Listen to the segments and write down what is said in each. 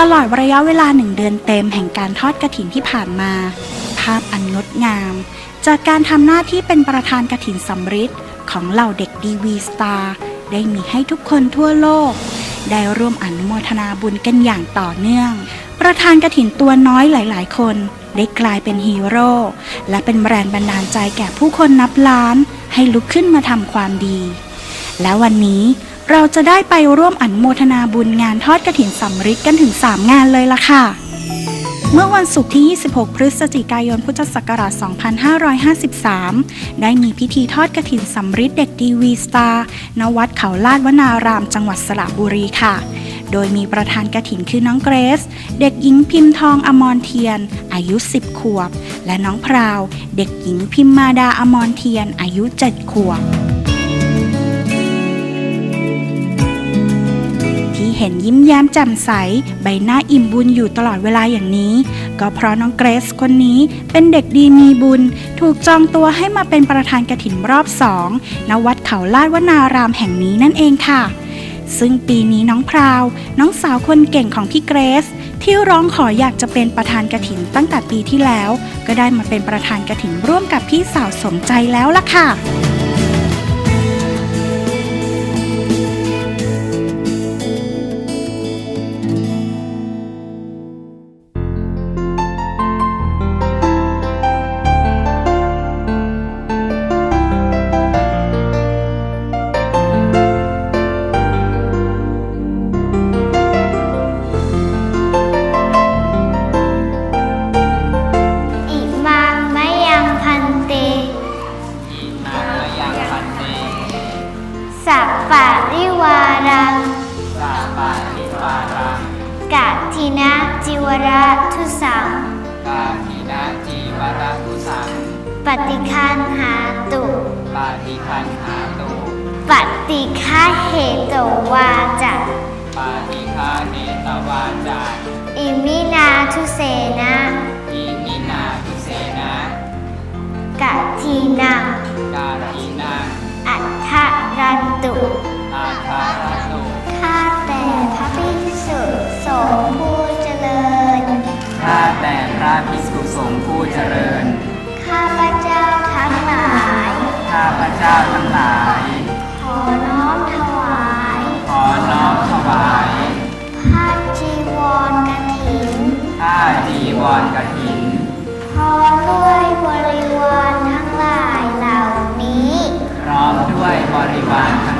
ตลอดระยะเวลาหนึ่งเดือนเต็มแห่งการทอดกระถินที่ผ่านมา ภาพอันงดงาม จากการทำหน้าที่เป็นประธานกระถินสำริดของเหล่าเด็กดีวีสตาร์ได้มีให้ทุกคนทั่วโลก ได้ร่วมอนุโมทนาบุญกันอย่างต่อเนื่อง ประธานกระถินตัวน้อยหลาย ๆ คน ได้กลายเป็นฮีโร่และเป็นแรงบันดาลใจแก่ผู้คนนับล้าน ให้ลุกขึ้นมาทำความดี และวันนี้ เราจะได้ไปร่วมอนุโมทนาบุญงานทอดกระถินสำริดกันถึง 3 งานเลยล่ะค่ะ เมื่อวันศุกร์ที่ 26 พฤศจิกายน พุทธศักราช 2553 ได้มีพิธีทอดกระถินสำริดเด็กดีวีสตาร์ณวัดเขาลาดวนาราม จังหวัดสระบุรีค่ะโดยมีประธานกระถินคือน้องเกรซ เด็กหญิงพิมพ์ทองอมรเทียน อายุ 10 ขวบ และน้องพราว เด็กหญิงพิมมาดาอมรเทียน อายุ 7 ขวบ เห็นยิ้มแย้มแจ่มใส ใบหน้าอิ่มบุญอยู่ตลอดเวลาอย่างนี้ ก็เพราะน้องเกรซคนนี้เป็นเด็กดีมีบุญ ถูกจองตัวให้มาเป็นประธานกระถินรอบสองณวัดเขาลาดวนารามแห่งนี้นั่นเองค่ะ ซึ่งปีนี้น้องพราว น้องสาวคนเก่งของพี่เกรซที่ร้องขออยากจะเป็นประธานกระถินตั้งแต่ปีที่แล้ว ก็ได้มาเป็นประธานกระถินร่วมกับพี่สาวสมใจแล้วล่ะค่ะ ฏิคันหาตุปาติคันหาตุปฏิฆาเหตุวาจะปาติคาเนตวาจาอิมินาทุเสนะอิมินาทุเสนะกะทีนังกาทีนังอัฏฐรันตุ เจ้าทั้งหลาย ขอน้อมถวาย ขอน้อมถวายผ้าจีวรกฐินผ้าจีวรกฐินพร้อมด้วยบริวารทั้งหลายเหล่านี้ พร้อมด้วยบริวารทั้ง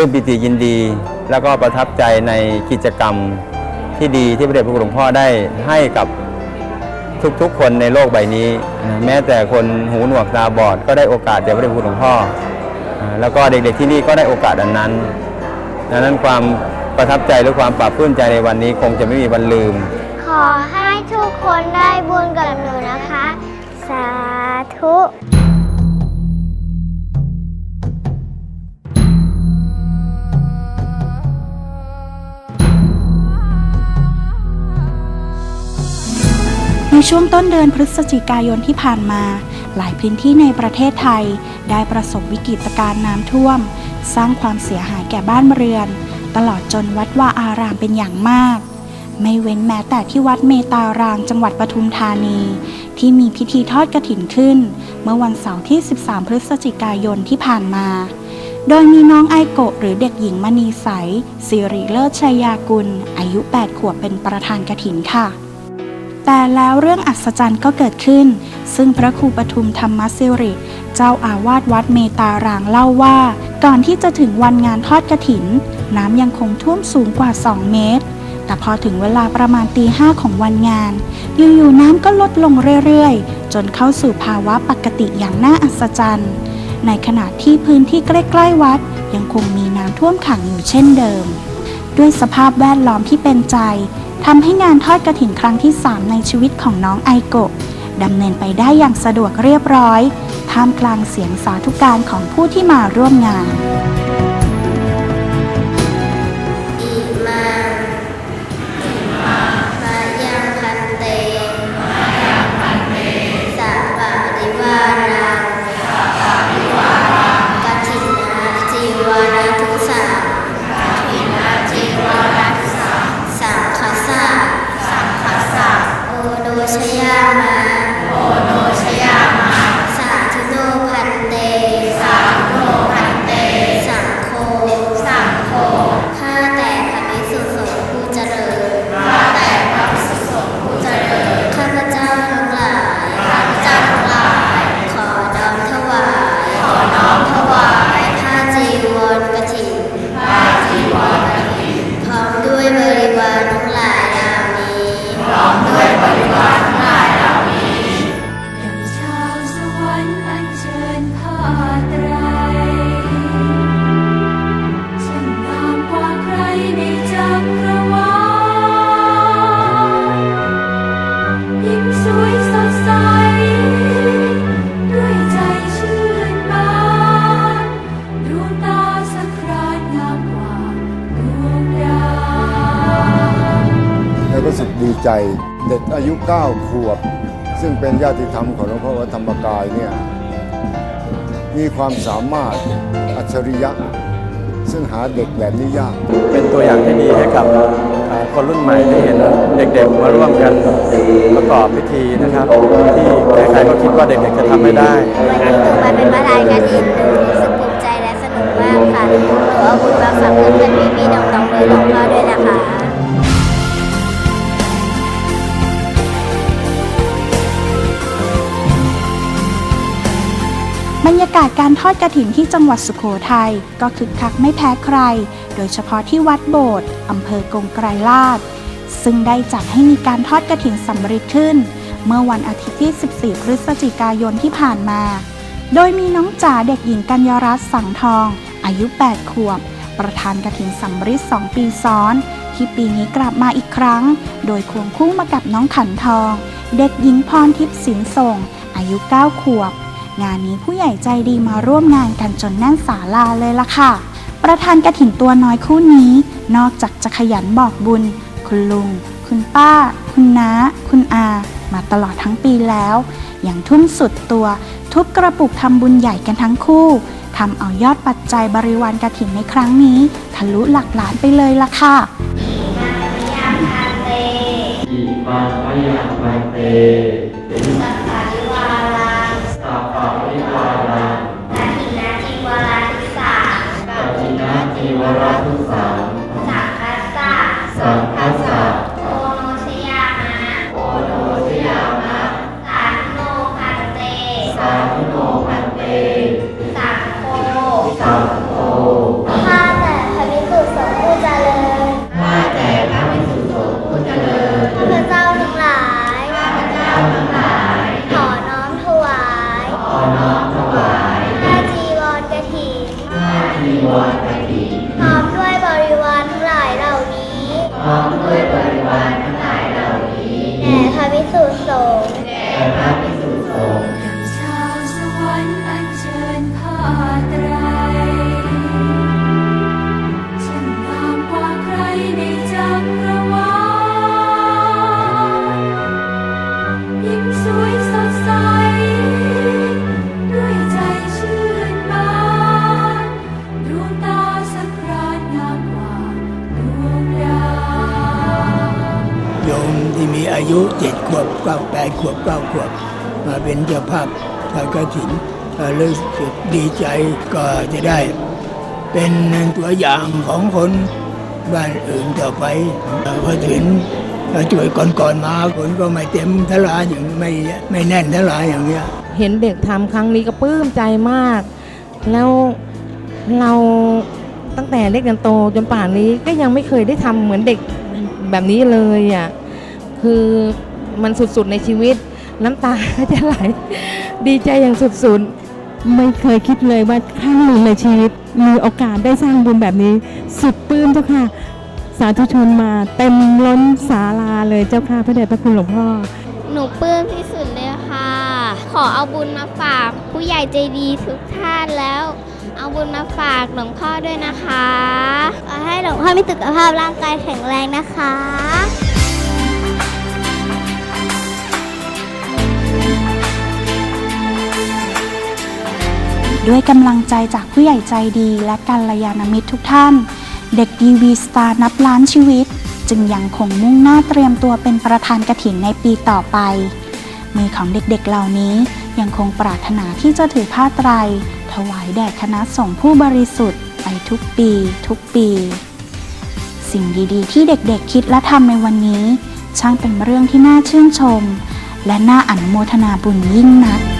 ลื้มปิติยินดี แล้วก็ประทับใจในกิจกรรมที่ดีที่พระเดชพระคุณหลวงพ่อได้ให้กับทุกๆ คนในโลกใบนี้ แม้แต่คนหูหนวกตาบอดก็ได้โอกาสจากพระเดชพระคุณหลวงพ่อ แล้วก็เด็กๆที่นี่ก็ได้โอกาสอันนั้นดังนั้นความประทับใจหรือความปลาบปลื้มใจในวันนี้คงจะไม่มีวันลืม ขอให้ทุกคนได้บุญกับหนูนะคะ สาธุ ช่วงต้นเดือนพฤศจิกายนที่ผ่านมา หลายพื้นที่ในประเทศไทย ได้ประสบวิกฤตการณ์น้ำท่วม สร้างความเสียหายแก่บ้านเรือน ตลอดจนวัดวาอารามเป็นอย่างมาก ไม่เว้นแม้แต่ที่วัดเมตารามจังหวัดปทุมธานี ที่มีพิธีทอดกระถินขึ้น เมื่อวันเสาร์ที่ 13 พฤศจิกายนที่ผ่านมา โดยมีน้องไอโกะหรือเด็กหญิงมณีใสสิริเลิศชัยยากุล อายุ 8 ขวบเป็นประธานกระถินค่ะ แต่แล้วเรื่องอัศจรรย์ก็เกิดขึ้น ซึ่งพระครูปทุมธรรมสิริ เจ้าอาวาสวัดเมตารางเล่าว่า ก่อนที่จะถึงวันงานทอดกระถิน น้ำยังคงท่วมสูงกว่า 2 เมตร แต่พอถึงเวลาประมาณตีห้าของวันงาน อยู่ๆน้ำก็ลดลงเรื่อยๆ จนเข้าสู่ภาวะปกติอย่างน่าอัศจรรย์ ในขณะที่พื้นที่ใกล้ๆวัด ยังคงมีน้ำท่วมขังอยู่เช่นเดิม ด้วยสภาพแวดล้อมที่เป็นใจ ทำให้งานทอดกระถินครั้งที่ 3 ในชีวิตของน้องไอโกะดำเนินไปได้อย่างสะดวกเรียบร้อย ท่ามกลางเสียงสาธุการของผู้ที่มาร่วมงาน ใจเด็กอายุ 9 ขวบ ซึ่งเป็นญาติธรรมของหลวงพ่อวัดธรรมกายเนี่ยมีความสามารถอัจฉริยะ ซึ่งหาเด็กแบบนี้ยาก เป็นตัวอย่างที่ดีให้กับเอ่อคนรุ่นใหม่ได้เห็นเด็กๆมาร่วมกันประกอบพิธีนะครับ ที่ใครๆก็คิดว่าเด็กๆจะทำไม่ได้วันนี้หนูมาเป็นประธานกฐินหนูรู้สึกภูมิใจและสนุกมากค่ะหนูเอาบุญมาฝากเพื่อนๆพี่ๆน้องๆโดยหลวงพ่อด้วยนะคะากาศการทอดกระถินที่จังหวัดสุโขทัยก็คึกคักไม่แพ้ใคร โดยเฉพาะที่วัดโบสถ์อำเภอกงไกรลาด ซึ่งได้จัดให้มีการทอดกระถินสำเร็จขึ้น เมื่อวันอาทิตย์ที่ 14 พฤศจิกายนที่ผ่านมา โดยมีน้องจ๋าเด็กหญิงกัญญรัตน์สังทอง อายุ 8 ขวบ ประธานกระถินสำริด 2 ปีซ้อน ที่ปีนี้กลับมาอีกครั้ง โดยควงคู่มากับน้องขันทอง เด็กหญิงพรทิพย์สินส่ง อายุ 9 ขวบ งานนี้ผู้ใหญ่ใจดีมาร่วมงานกันจนแน่นศาลาเลยล่ะค่ะ ประธานกระถิ่นตัวน้อยคู่นี้ นอกจากจะขยันบอกบุญ คุณลุง คุณป้า คุณน้า คุณอา มาตลอดทั้งปีแล้วอย่างทุ่มสุดตัว ทุบกระปุกทำบุญใหญ่กันทั้งคู่ทำเอายอดปัจจัยบริวารกระถิ่นในครั้งนี้ ทะลุหลักล้านไปเลยล่ะค่ะอิปังมะยังพันเต โยมที่มีอายุเจ็ดขวบเก้าแปดขวบเก้าขวบ มาเป็นเจ้าภาพทอดกระถินเอ่อรู้สึกดีใจก็จะได้ เป็นตัวอย่างของคนบ้านอื่นต่อไปเอ่อพอถึงแล้วช่วยก่อนๆมาคนก็ไม่เต็มทลาอย่างไม่ไม่แน่นทลาอย่างเงี้ย เห็นเด็กทำครั้งนี้ก็ปลื้มใจมาก แล้วเราตั้งแต่เล็กจนโตจนป่านนี้ก็ยังไม่เคยได้ทำเหมือนเด็กแบบนี้เลยอะ คือมันสุดๆในชีวิต น้ำตาก็จะไหล ดีใจอย่างสุดๆ ไม่เคยคิดเลยว่าครั้งหนึ่งในชีวิต มีโอกาสได้สร้างบุญแบบนี้ สุดปลื้มเจ้าค่ะ สาธุชนมาเต็มล้นศาลาเลยเจ้าค่ะพระเดชพระคุณหลวงพ่อ หนูปลื้มที่สุดเลยค่ะ ขอเอาบุญมาฝากผู้ใหญ่ใจดีทุกท่านแล้ว เอาบุญมาฝากหลวงพ่อด้วยนะคะ ขอให้หลวงพ่อมีสุขภาพร่างกายแข็งแรงนะคะ ด้วยกำลังใจจากผู้ใหญ่ใจดีและกัลยาณมิตรทุกท่าน เด็กดีวีสตาร์นับล้านชีวิต จึงยังคงมุ่งหน้าเตรียมตัวเป็นประธานกระถินในปีต่อไป มือของเด็กๆเหล่านี้ยังคงปรารถนาที่จะถือผ้าไตร ถวายแด่คณะสงฆ์ผู้บริสุทธิ์ไปทุกปี ทุกปี สิ่งดีๆ ที่เด็กๆคิดและทำในวันนี้ ช่างเป็นเรื่องที่น่าชื่นชม และน่าอนุโมทนาบุญยิ่งนัก